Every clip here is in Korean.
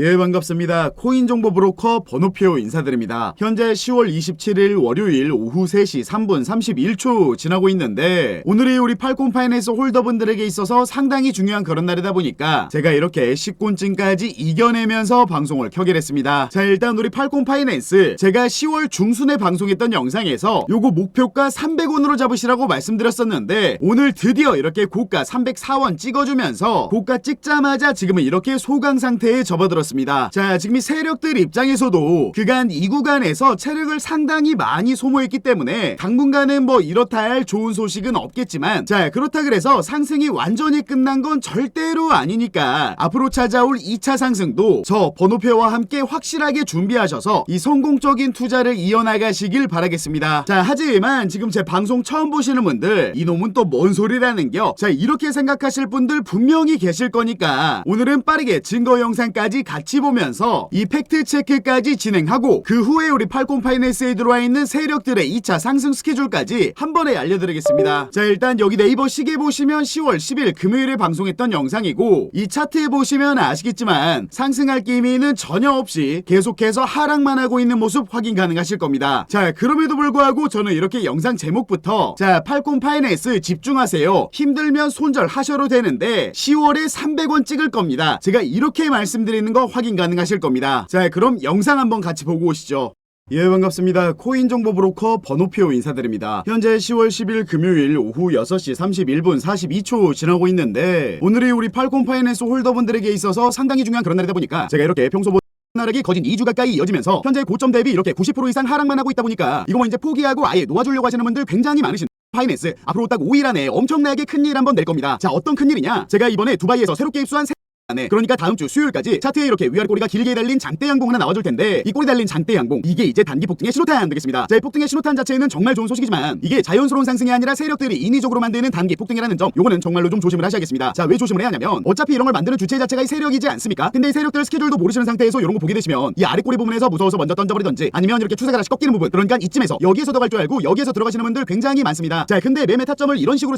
예 반갑습니다. 코인 정보 브로커 번호표 인사드립니다. 현재 10월 27일 월요일 오후 3시 3분 31초 지나고 있는데 오늘이 우리 팔콘 파이낸스 홀더분들에게 있어서 상당히 중요한 그런 날이다 보니까 제가 이렇게 식곤증까지 이겨내면서 방송을 켜게 됐습니다. 자 일단 우리 팔콘 파이낸스 제가 10월 중순에 방송했던 영상에서 요거 목표가 300원으로 잡으시라고 말씀드렸었는데 오늘 드디어 이렇게 고가 304원 찍어주면서 고가 찍자마자 지금은 이렇게 소강 상태에 접어들었습니다. 자, 지금 이 세력들 입장에서도 그간 이 구간에서 체력을 상당히 많이 소모했기 때문에 당분간은 뭐 이렇다 할 좋은 소식은 없겠지만 자, 그렇다 그래서 상승이 완전히 끝난 건 절대로 아니니까 앞으로 찾아올 2차 상승도 저 번호표와 함께 확실하게 준비하셔서 이 성공적인 투자를 이어나가시길 바라겠습니다. 자, 하지만 지금 제 방송 처음 보시는 분들 이놈은 또 뭔 소리라는겨? 자, 이렇게 생각하실 분들 분명히 계실 거니까 오늘은 빠르게 증거 영상까지 같이 보면서 이 팩트 체크까지 진행하고 그 후에 우리 팔콘 파이낸스에 들어와 있는 세력들의 2차 상승 스케줄까지 한 번에 알려드리겠습니다. 자 일단 여기 네이버 시계 보시면 10월 10일 금요일에 방송했던 영상이고 이 차트에 보시면 아시겠지만 상승할 기미는 전혀 없이 계속해서 하락만 하고 있는 모습 확인 가능하실 겁니다. 자 그럼에도 불구하고 저는 이렇게 영상 제목부터 자 팔콘 파이낸스 집중하세요. 힘들면 손절하셔도 되는데 10월에 300원 찍을 겁니다. 제가 이렇게 말씀드리는 거 확인 가능하실 겁니다. 자, 그럼 영상 한번 같이 보고 오시죠. 예, 반갑습니다. 코인 정보 브로커 번호표 인사드립니다. 현재 10월 10일 금요일 오후 6시 31분 42초 지나고 있는데 오늘이 우리 팔콘 파이낸스 홀더분들에게 있어서 상당히 중요한 그런 날이다 보니까 제가 이렇게 평소보다 나락이 거진 2주 가까이 이어지면서 현재 고점 대비 이렇게 90% 이상 하락만 하고 있다 보니까 이거 뭐 이제 포기하고 아예 놓아주려고 하시는 분들 굉장히 많으신 파이낸스 앞으로 딱 5일 안에 엄청나게 큰일 한번 낼 겁니다. 자 어떤 큰일이냐? 제가 이번에 두바이에서 새롭게 입수한 새 네, 그러니까 다음 주 수요일까지 차트에 이렇게 위아래 꼬리가 길게 달린 장대 양봉 하나 나와줄 텐데 이 꼬리 달린 장대 양봉 이게 이제 단기 폭등의 신호탄 되겠습니다. 자, 이 폭등의 신호탄 자체는 정말 좋은 소식이지만 이게 자연스러운 상승이 아니라 세력들이 인위적으로 만드는 단기 폭등이라는 점 요거는 정말로 좀 조심을 하셔야겠습니다. 자, 왜 조심을 해야 하냐면 어차피 이런 걸 만드는 주체 자체가 이 세력이지 않습니까? 근데 이 세력들 스케줄도 모르시는 상태에서 이런 거 보게 되시면 이 아래 꼬리 부분에서 무서워서 먼저 던져버리던지 아니면 이렇게 추세가 다시 꺾이는 부분 그러니까 이쯤에서 여기에서 들어갈 줄 알고 여기에서 들어가시는 분들 굉장히 많습니다. 자, 근데 매매 타점을 이런 식으로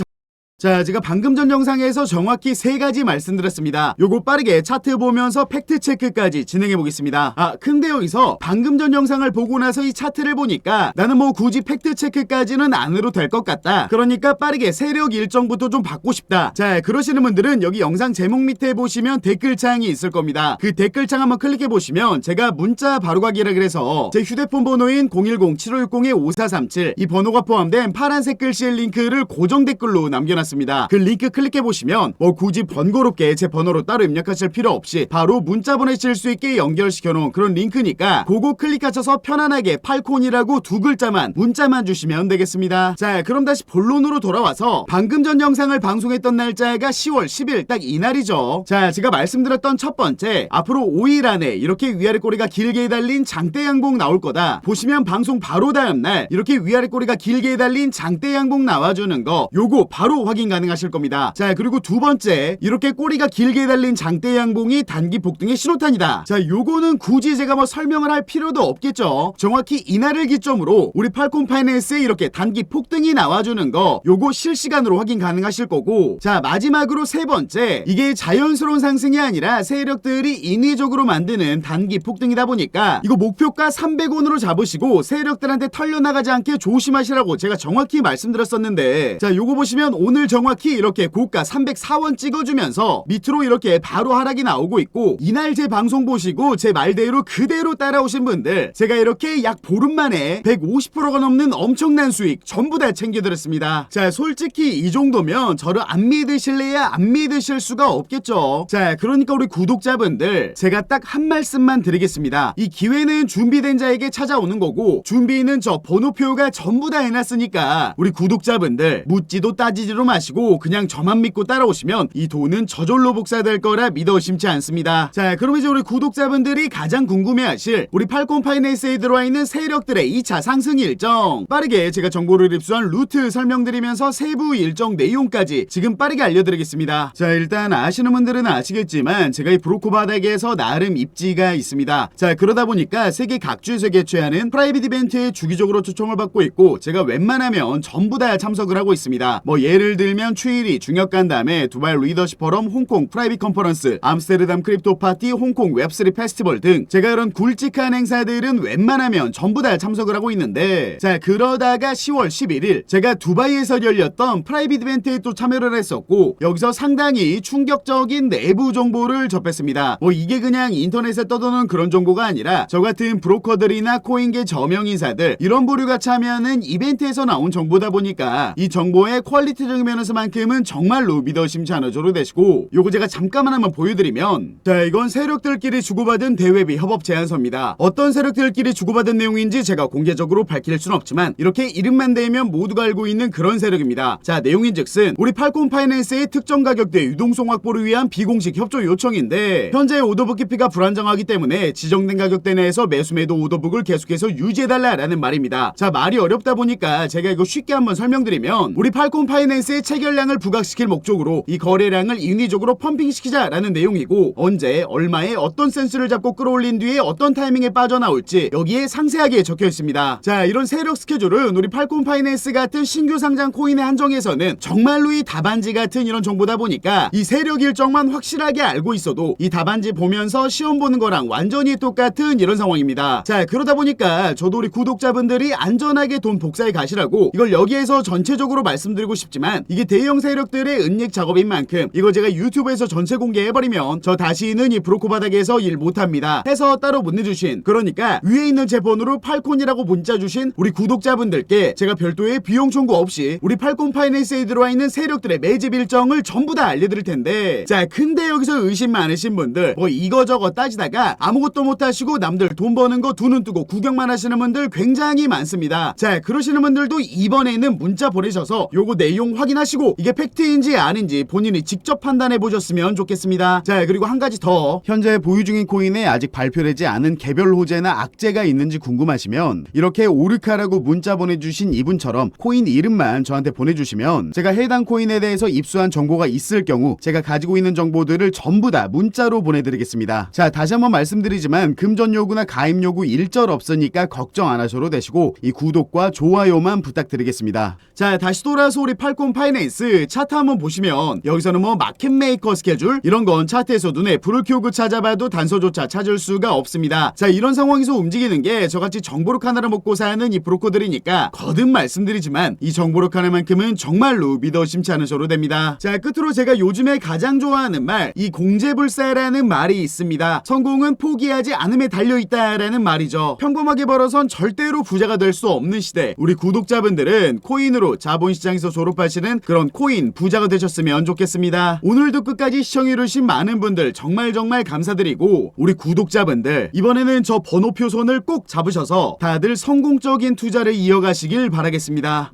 자, 제가 방금 전 영상에서 정확히 세 가지 말씀드렸습니다. 요거 빠르게 차트 보면서 팩트 체크까지 진행해 보겠습니다. 아, 근데 여기서 방금 전 영상을 보고 나서 이 차트를 보니까 나는 뭐 굳이 팩트 체크까지는 안 해도 될것 같다. 그러니까 빠르게 세력 일정부터 좀 받고 싶다. 자, 그러시는 분들은 여기 영상 제목 밑에 보시면 댓글창이 있을 겁니다. 그 댓글창 한번 클릭해 보시면 제가 문자 바로가기라 그래서 제 휴대폰 번호인 010-7560-5437 이 번호가 포함된 파란색 글씨의 링크를 고정 댓글로 남겨놨습니다. 그 링크 클릭해 보시면 뭐 굳이 번거롭게 제 번호로 따로 입력하실 필요 없이 바로 문자 보내실 수 있게 연결시켜 놓은 그런 링크니까 그거 클릭하셔서 편안하게 팔콘이라고 두 글자만 문자만 주시면 되겠습니다. 자, 그럼 다시 본론으로 돌아와서 방금 전 영상을 방송했던 날짜가 10월 10일 딱 이날이죠. 자, 제가 말씀드렸던 첫 번째 앞으로 5일 안에 이렇게 위아래 꼬리가 길게 달린 장대 양봉 나올 거다. 보시면 방송 바로 다음 날 이렇게 위아래 꼬리가 길게 달린 장대 양봉 나와주는 거 요거 바로 확인 가능하실 겁니다. 자, 그리고 두 번째 이렇게 꼬리가 길게 달린 장대 양봉이 단기 폭등의 신호탄이다. 자, 요거는 굳이 제가 뭐 설명을 할 필요도 없겠죠. 정확히 이날을 기점으로 우리 팔콘 파이낸스에 이렇게 단기 폭등이 나와주는 거 요거 실시간으로 확인 가능하실 거고 자 마지막으로 세 번째 이게 자연스러운 상승이 아니라 세력들이 인위적으로 만드는 단기 폭등이다 보니까 이거 목표가 300원으로 잡으시고 세력들한테 털려나가지 않게 조심하시라고 제가 정확히 말씀드렸었는데 자 요거 보시면 오늘 정확히 이렇게 고가 304원 찍어주면서 밑으로 이렇게 바로 하락이 나오고 있고 이날 제 방송 보시고 제 말대로 그대로 따라오신 분들 제가 이렇게 약 보름 만에 150%가 넘는 엄청난 수익 전부 다 챙겨드렸습니다. 자 솔직히 이 정도면 저를 안 믿으실래야 안 믿으실 수가 없겠죠. 자 그러니까 우리 구독자분들 제가 딱 한 말씀만 드리겠습니다. 이 기회는 준비된 자에게 찾아오는 거고 준비는 저 번호표가 전부 다 해놨으니까 우리 구독자분들 묻지도 따지지도 마시고 그냥 저만 믿고 따라오시면 이 돈은 저절로 복사될 거라 믿어 의심치 않습니다. 자 그럼 이제 우리 구독자분들이 가장 궁금해하실 우리 팔콘 파이낸스에 들어와 있는 세력들의 2차 상승 일정 빠르게 제가 정보를 입수한 루트 설명드리면서 세부 일정 내용까지 지금 빠르게 알려드리겠습니다. 자 일단 아시는 분들은 아시겠지만 제가 이 브로커 바닥에서 나름 입지가 있습니다. 자 그러다 보니까 세계 각주에서 개최하는 프라이빗 이벤트에 주기적으로 초청을 받고 있고 제가 웬만하면 전부 다 참석을 하고 있습니다. 뭐 예를 들면 추일이 중역 간담회, 두바이 리더십 포럼, 홍콩 프라이빗 컨퍼런스, 암스테르담 크립토 파티, 홍콩 웹3 페스티벌 등 제가 이런 굵직한 행사들은 웬만하면 전부 다 참석을 하고 있는데 자 그러다가 10월 11일 제가 두바이에서 열렸던 프라이빗 이벤트에 또 참여를 했었고 여기서 상당히 충격적인 내부 정보를 접했습니다. 뭐 이게 그냥 인터넷에 떠도는 그런 정보가 아니라 저 같은 브로커들이나 코인계 저명 인사들 이런 부류가 참여하는 이벤트에서 나온 정보다 보니까 이 정보의 퀄리티적인 면에서만큼은 정말로 믿어 심지 않아줘도 되시고 요거 제가 잠깐만 한번 보여드리면 자 이건 세력들끼리 주고받은 대외비 협업 제안서입니다. 어떤 세력들끼리 주고받은 내용인지 제가 공개적으로 밝힐 순 없지만 이렇게 이름만 대면 모두가 알고 있는 그런 세력입니다. 자 내용인즉슨 우리 팔콘 파이낸스의 특정 가격대 유동성 확보를 위한 비공식 협조 요청인데 현재 오더북 깊이가 불안정하기 때문에 지정된 가격대 내에서 매수 매도 오더북을 계속해서 유지해달라라는 말입니다. 자 말이 어렵다 보니까 제가 이거 쉽게 한번 설명드리면 우리 팔콘 파이낸스의 체결량을 부각시킬 목적으로 이 거래량을 인위적으로 펌핑시키자라는 내용이고 언제 얼마에 어떤 센스를 잡고 끌어올린 뒤에 어떤 타이밍에 빠져나올지 여기에 상세하게 적혀 있습니다. 자 이런 세력 스케줄은 우리 팔콘 파이낸스 같은 신규 상장 코인에 한정해서는 정말로 이 답안지 같은 이런 정보다 보니까 이 세력 일정만 확실하게 알고 있어도 이 답안지 보면서 시험 보는 거랑 완전히 똑같은 이런 상황입니다. 자 그러다 보니까 저도 우리 구독자분들이 안전하게 돈 복사해 가시라고 이걸 여기에서 전체적으로 말씀드리고 싶지만 이게 대형 세력들의 은닉 작업인 만큼 이거 제가 유튜브에서 전체 공개해버리면 저 다시는 이 브로커 바닥에서 일 못합니다. 해서 따로 못 내주신 그러니까 위에 있는 제 번호로 팔콘이라고 문자 주신 우리 구독자분들께 제가 별도의 비용 청구 없이 우리 팔콘 파이낸스에 들어와 있는 세력들의 매집 일정을 전부 다 알려드릴 텐데 자 근데 여기서 의심 많으신 분들 뭐 이거저거 따지다가 아무것도 못하시고 남들 돈 버는 거 두 눈 뜨고 구경만 하시는 분들 굉장히 많습니다. 자 그러시는 분들도 이번에는 문자 보내셔서 요거 내용 확인 하시고 이게 팩트인지 아닌지 본인이 직접 판단해 보셨으면 좋겠습니다. 자 그리고 한 가지 더 현재 보유 중인 코인에 아직 발표되지 않은 개별 호재나 악재가 있는지 궁금하시면 이렇게 오르카라고 문자 보내주신 이분처럼 코인 이름만 저한테 보내주시면 제가 해당 코인에 대해서 입수한 정보가 있을 경우 제가 가지고 있는 정보들을 전부 다 문자로 보내드리겠습니다. 자 다시 한번 말씀드리지만 금전 요구나 가입 요구 일절 없으니까 걱정 안 하셔도 되시고 이 구독과 좋아요만 부탁드리겠습니다. 자 다시 돌아서 우리 팔콘 파이 낸스 차트 한번 보시면 여기서는 뭐 마켓 메이커 스케줄 이런 건 차트에서 눈에 불을 켜고 찾아봐도 단서조차 찾을 수가 없습니다. 자 이런 상황에서 움직이는 게 저같이 정보력 하나를 먹고 사는 이 브로커들이니까 거듭 말씀드리지만 이 정보력 하나만큼은 정말로 믿어 심지 않으셔도 됩니다. 자 끝으로 제가 요즘에 가장 좋아하는 말 이 공제불사라는 말이 있습니다. 성공은 포기하지 않음에 달려있다라는 말이죠. 평범하게 벌어선 절대로 부자가 될 수 없는 시대 우리 구독자분들은 코인으로 자본시장에서 졸업하시는 그런 코인 부자가 되셨으면 좋겠습니다. 오늘도 끝까지 시청해주신 많은 분들 정말 정말 감사드리고 우리 구독자분들 이번에는 저 번호표 손을 꼭 잡으셔서 다들 성공적인 투자를 이어가시길 바라겠습니다.